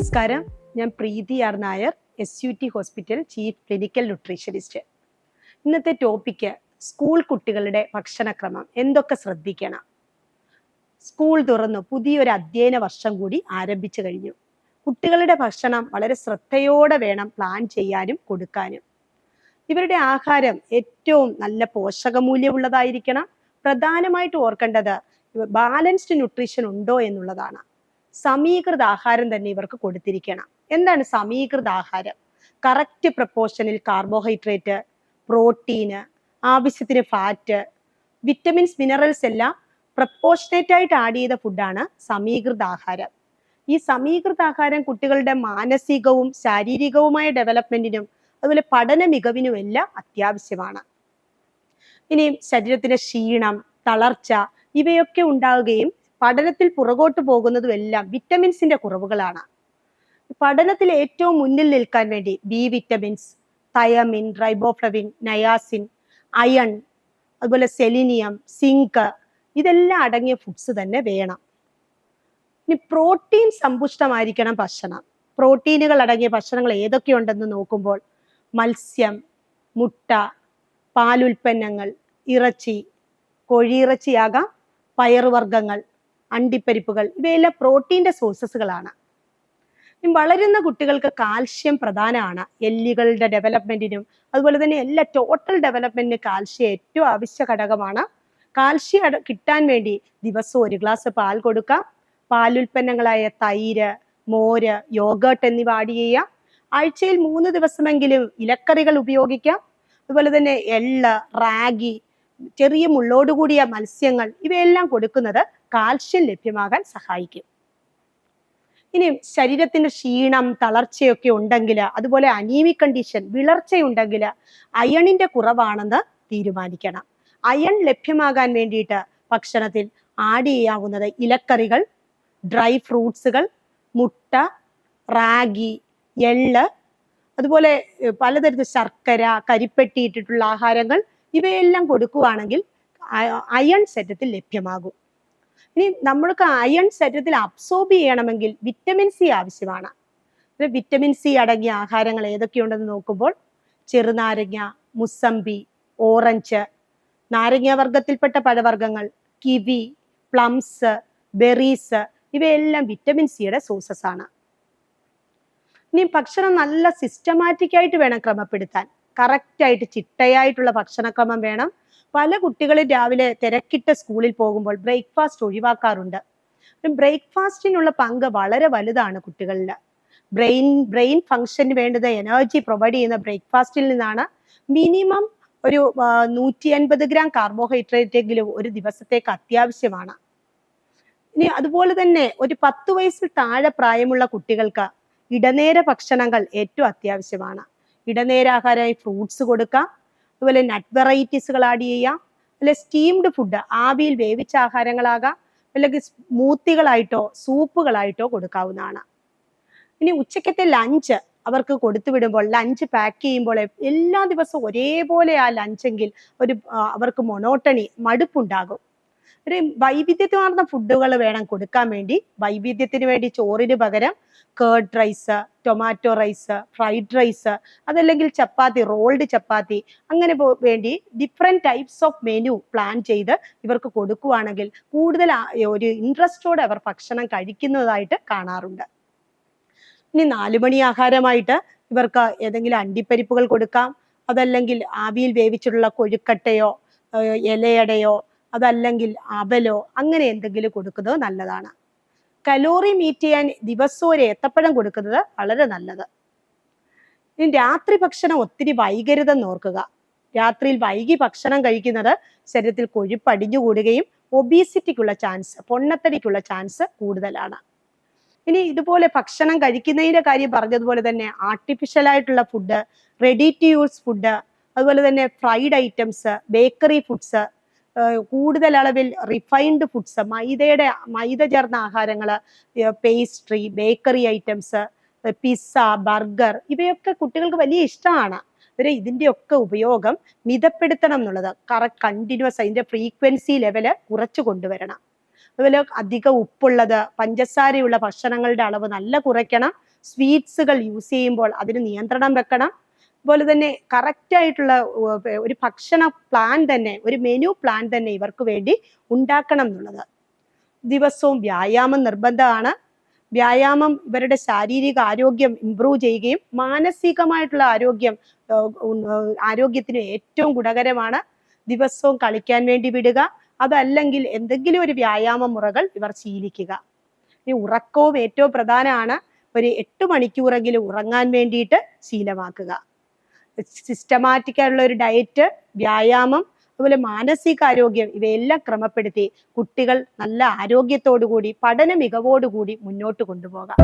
നമസ്കാരം. ഞാൻ Preethi R Nair S U T hospital chief clinical nutritionist ഇന്നത്തെ topic school കുട്ടികളുടെ ഭക്ഷണക്രമം. എന്തൊക്കെ ശ്രദ്ധിക്കണം? സ്കൂൾ തുറന്നു പുതിയൊരു അധ്യയന വർഷം കൂടി ആരംഭിച്ചു കഴിഞ്ഞു. കുട്ടികളുടെ ഭക്ഷണം വളരെ ശ്രദ്ധയോടെ വേണം പ്ലാൻ ചെയ്യാനും കൊടുക്കാനും. ഇവരുടെ ആഹാരം ഏറ്റവും നല്ല പോഷകമൂല്യമുള്ളതായിരിക്കണം. പ്രധാനമായിട്ട് ഓർക്കേണ്ടത് ബാലൻസ്ഡ് ന്യൂട്രീഷൻ ഉണ്ടോ എന്നുള്ളതാണ്. സമീകൃത ആഹാരം തന്നെ ഇവർക്ക് കൊടുത്തിരിക്കണം. എന്താണ് സമീകൃത ആഹാരം? കറക്റ്റ് പ്രപ്പോർഷനിൽ കാർബോഹൈഡ്രേറ്റ് പ്രോട്ടീന് ആവശ്യത്തിന് ഫാറ്റ് വിറ്റമിൻസ് മിനറൽസ് എല്ലാം പ്രപ്പോർഷനേറ്റ് ആയിട്ട് ആഡ് ചെയ്ത ഫുഡാണ് സമീകൃത ആഹാരം. ഈ സമീകൃത ആഹാരം കുട്ടികളുടെ മാനസികവും ശാരീരികവുമായ ഡെവലപ്മെന്റിനും അതുപോലെ പഠന മികവിനും എല്ലാം അത്യാവശ്യമാണ്. ഇനിയും ശരീരത്തിന്റെ ക്ഷീണം തളർച്ച ഇവയൊക്കെ ഉണ്ടാവുകയും പഠനത്തിൽ പുറകോട്ട് പോകുന്നതും എല്ലാം വിറ്റമിൻസിന്റെ കുറവുകളാണ്. പഠനത്തിൽ ഏറ്റവും മുന്നിൽ നിൽക്കാൻ വേണ്ടി B vitamins thiamine riboflavin niacin iron അതുപോലെ സെലിനിയം സിങ്ക് ഇതെല്ലാം അടങ്ങിയ ഫുഡ്സ് തന്നെ വേണം. ഇനി പ്രോട്ടീൻ സമ്പുഷ്ടമായിരിക്കണം ഭക്ഷണം. പ്രോട്ടീനുകൾ അടങ്ങിയ ഭക്ഷണങ്ങൾ ഏതൊക്കെയുണ്ടെന്ന് നോക്കുമ്പോൾ മത്സ്യം മുട്ട പാലുൽപ്പന്നങ്ങൾ ഇറച്ചി കോഴിയിറച്ചിയാകാം പയറുവർഗങ്ങൾ അണ്ടിപ്പരിപ്പുകൾ ഇവയെല്ലാം പ്രോട്ടീന്റെ സോഴ്സസുകളാണ്. വളരുന്ന കുട്ടികൾക്ക് കാൽഷ്യം പ്രധാനമാണ്. എല്ലുകളുടെ ഡെവലപ്മെന്റിനും അതുപോലെ തന്നെ എല്ലാ ടോട്ടൽ ഡെവലപ്മെന്റിന് കാൽഷ്യം ഏറ്റവും ആവശ്യ ഘടകമാണ്. കാൽഷ്യം കിട്ടാൻ വേണ്ടി ദിവസവും ഒരു ഗ്ലാസ് പാൽ കൊടുക്കാം പാലുൽപ്പന്നങ്ങളായ തൈര് മോര് യോഗേട്ട് എന്നിവ ആഡ് ചെയ്യുക. ആഴ്ചയിൽ മൂന്ന് ദിവസമെങ്കിലും ഇലക്കറികൾ ഉപയോഗിക്കാം അതുപോലെ തന്നെ എള്ള് റാഗി ചെറിയ മുള്ളോടുകൂടിയ മത്സ്യങ്ങൾ ഇവയെല്ലാം കൊടുക്കുന്നത് കാൽഷ്യം ലഭ്യമാകാൻ സഹായിക്കും. ഇനി ശരീരത്തിന്റെ ക്ഷീണം തളർച്ചയൊക്കെ ഉണ്ടെങ്കിൽ അതുപോലെ അനീമിക് കണ്ടീഷൻ വിളർച്ചയുണ്ടെങ്കിൽ അയണിന്റെ കുറവാണെന്ന് തീരുമാനിക്കണം. അയൺ ലഭ്യമാകാൻ വേണ്ടിയിട്ട് ഭക്ഷണത്തിൽ ആഡ് ചെയ്യാവുന്നത് ഇലക്കറികൾ ഡ്രൈ ഫ്രൂട്ട്സുകൾ മുട്ട റാഗി എള്ള് അതുപോലെ പലതരത്തിൽ ശർക്കര കരിപ്പെട്ടിയിട്ടിട്ടുള്ള ആഹാരങ്ങൾ ഇവയെല്ലാം കൊടുക്കുകയാണെങ്കിൽ അയൺ സെറ്റത്തിൽ ലഭ്യമാകും. ഇനി നമ്മൾക്ക് അയൺ ശരീരത്തിൽ അബ്സോർബ് ചെയ്യണമെങ്കിൽ വിറ്റമിൻ സി ആവശ്യമാണ്. വിറ്റമിൻ സി അടങ്ങിയ ആഹാരങ്ങൾ ഏതൊക്കെയുണ്ടെന്ന് നോക്കുമ്പോൾ ചെറുനാരങ്ങ മുസമ്പി ഓറഞ്ച് നാരങ്ങ വർഗത്തിൽപ്പെട്ട പഴവർഗങ്ങൾ കിവി പ്ലംസ് ബെറീസ് ഇവയെല്ലാം വിറ്റമിൻ സിയുടെ സോഴ്സസ് ആണ്. ഇനി ഭക്ഷണം നല്ല സിസ്റ്റമാറ്റിക് ആയിട്ട് വേണം ക്രമപ്പെടുത്താൻ. കറക്റ്റ് ആയിട്ട് ചിട്ടയായിട്ടുള്ള ഭക്ഷണക്രമം വേണം. പല കുട്ടികളും രാവിലെ തിരക്കിട്ട സ്കൂളിൽ പോകുമ്പോൾ ബ്രേക്ക്ഫാസ്റ്റ് ഒഴിവാക്കാറുണ്ട്. ബ്രേക്ക്ഫാസ്റ്റിനുള്ള പങ്ക് വളരെ വലുതാണ് കുട്ടികളിൽ ബ്രെയിൻ ബ്രെയിൻ ഫങ്ഷന് വേണ്ടുന്ന എനർജി പ്രൊവൈഡ് ചെയ്യുന്ന ബ്രേക്ക്ഫാസ്റ്റിൽ നിന്നാണ്. മിനിമം ഒരു നൂറ്റി അൻപത് ഗ്രാം കാർബോഹൈഡ്രേറ്റ് എങ്കിലും ഒരു ദിവസത്തേക്ക് അത്യാവശ്യമാണ്. ഇനി അതുപോലെ തന്നെ ഒരു പത്ത് വയസ്സിൽ താഴെ പ്രായമുള്ള കുട്ടികൾക്ക് ഇടനേര ഭക്ഷണങ്ങൾ ഏറ്റവും അത്യാവശ്യമാണ്. ഇടനേരാഹാരമായി ഫ്രൂട്ട്സ് കൊടുക്കാം. അതുപോലെ നട്ട് വെറൈറ്റീസുകൾ ആഡ് ചെയ്യാം അല്ലെ സ്റ്റീംഡ് ഫുഡ് ആവിയിൽ വേവിച്ച ആഹാരങ്ങളാകാം. അല്ലെങ്കിൽ സ്മൂത്തികളായിട്ടോ സൂപ്പുകളായിട്ടോ കൊടുക്കാവുന്നതാണ്. ഇനി ഉച്ചക്കത്തെ ലഞ്ച് അവർക്ക് കൊടുത്തു വിടുമ്പോൾ ലഞ്ച് പാക്ക് ചെയ്യുമ്പോൾ എല്ലാ ദിവസവും ഒരേപോലെ ആ ലഞ്ചെങ്കിൽ ഒരു അവർക്ക് മൊണോട്ടണി മടുപ്പുണ്ടാകും. ഒരു വൈവിധ്യമാർന്ന ഫുഡുകൾ വേണം കൊടുക്കാൻ വേണ്ടി. വൈവിധ്യത്തിന് വേണ്ടി ചോറിന് പകരം curd rice tomato rice fried rice അതല്ലെങ്കിൽ ചപ്പാത്തി റോൾഡ് ചപ്പാത്തി അങ്ങനെ വേണ്ടി different types of menu plan ചെയ്ത് ഇവർക്ക് കൊടുക്കുവാണെങ്കിൽ കൂടുതൽ ഒരു ഇൻട്രസ്റ്റോടെ അവർ ഭക്ഷണം കഴിക്കുന്നതായിട്ട് കാണാറുണ്ട്. ഇനി നാലുമണി ആഹാരമായിട്ട് ഇവർക്ക് ഏതെങ്കിലും അണ്ടിപ്പരിപ്പുകൾ കൊടുക്കാം. അതല്ലെങ്കിൽ ആവിയിൽ വേവിച്ചിട്ടുള്ള കൊഴുക്കട്ടയോ ഇലയടയോ അതല്ലെങ്കിൽ അവലോ അങ്ങനെ എന്തെങ്കിലും കൊടുക്കുന്നത് നല്ലതാണ്. കലോറി മീറ്റ് ചെയ്യാൻ ദിവസവും ഏത്തപ്പഴം കൊടുക്കുന്നത് വളരെ നല്ലത്. ഇനി രാത്രി ഭക്ഷണം ഒത്തിരി വൈകരുതെന്ന് ഓർക്കുക. രാത്രിയിൽ വൈകി ഭക്ഷണം കഴിക്കുന്നത് ശരീരത്തിൽ കൊഴുപ്പ് അടിഞ്ഞുകൂടുകയും ഒബീസിറ്റിക്കുള്ള ചാൻസ് പൊണ്ണത്തടിക്കുള്ള ചാൻസ് കൂടുതലാണ്. ഇനി ഇതുപോലെ ഭക്ഷണം കഴിക്കുന്നതിന്റെ കാര്യം പറഞ്ഞതുപോലെ തന്നെ ആർട്ടിഫിഷ്യൽ ആയിട്ടുള്ള food ready to use food അതുപോലെ തന്നെ ഫ്രൈഡ് ഐറ്റംസ് ബേക്കറി ഫുഡ്സ് കൂടുതൽ അളവിൽ റിഫൈൻഡ് ഫുഡ്സ് മൈദയുടെ മൈദ ചേർന്ന ആഹാരങ്ങൾ pastry bakery items pizza burger ഇവയൊക്കെ കുട്ടികൾക്ക് വലിയ ഇഷ്ടമാണ്. ഇവരെ ഇതിന്റെയൊക്കെ ഉപയോഗം മിതപ്പെടുത്തണം എന്നുള്ളത്. കറക്റ്റ് കണ്ടിന്യൂസ് അതിന്റെ ഫ്രീക്വൻസി ലെവൽ കുറച്ച് കൊണ്ടുവരണം. അതുപോലെ അധികം ഉപ്പുള്ളത് പഞ്ചസാരയുള്ള ഭക്ഷണങ്ങളുടെ അളവ് നല്ല കുറയ്ക്കണം. സ്വീറ്റ്സുകൾ യൂസ് ചെയ്യുമ്പോൾ അതിന് നിയന്ത്രണം വെക്കണം. അതുപോലെ തന്നെ കറക്റ്റ് ആയിട്ടുള്ള ഒരു ഭക്ഷണ പ്ലാൻ തന്നെ ഒരു മെനു പ്ലാൻ തന്നെ ഇവർക്ക് വേണ്ടി ഉണ്ടാക്കണം എന്നുള്ളത്. ദിവസവും വ്യായാമം നിർബന്ധമാണ്. വ്യായാമം ഇവരുടെ ശാരീരിക ആരോഗ്യം ഇംപ്രൂവ് ചെയ്യുകയും മാനസികമായിട്ടുള്ള ആരോഗ്യം ആരോഗ്യത്തിന് ഏറ്റവും ഗുണകരമാണ്. ദിവസവും കളിക്കാൻ വേണ്ടി വിടുക. അതല്ലെങ്കിൽ എന്തെങ്കിലും ഒരു വ്യായാമ മുറകൾ ഇവർ ശീലിക്കുക. ഈ ഉറക്കവും ഏറ്റവും പ്രധാനമാണ്. ഒരു എട്ട് മണിക്കൂറെങ്കിലും ഉറങ്ങാൻ വേണ്ടിയിട്ട് ശീലമാക്കുക. സിസ്റ്റമാറ്റിക് ആയിട്ടുള്ള ഒരു ഡയറ്റ് വ്യായാമം അതുപോലെ മാനസികാരോഗ്യം ഇവയെല്ലാം ക്രമപ്പെടുത്തി കുട്ടികൾ നല്ല ആരോഗ്യത്തോടു കൂടി പഠന മികവോടുകൂടി മുന്നോട്ട് കൊണ്ടുപോകാം.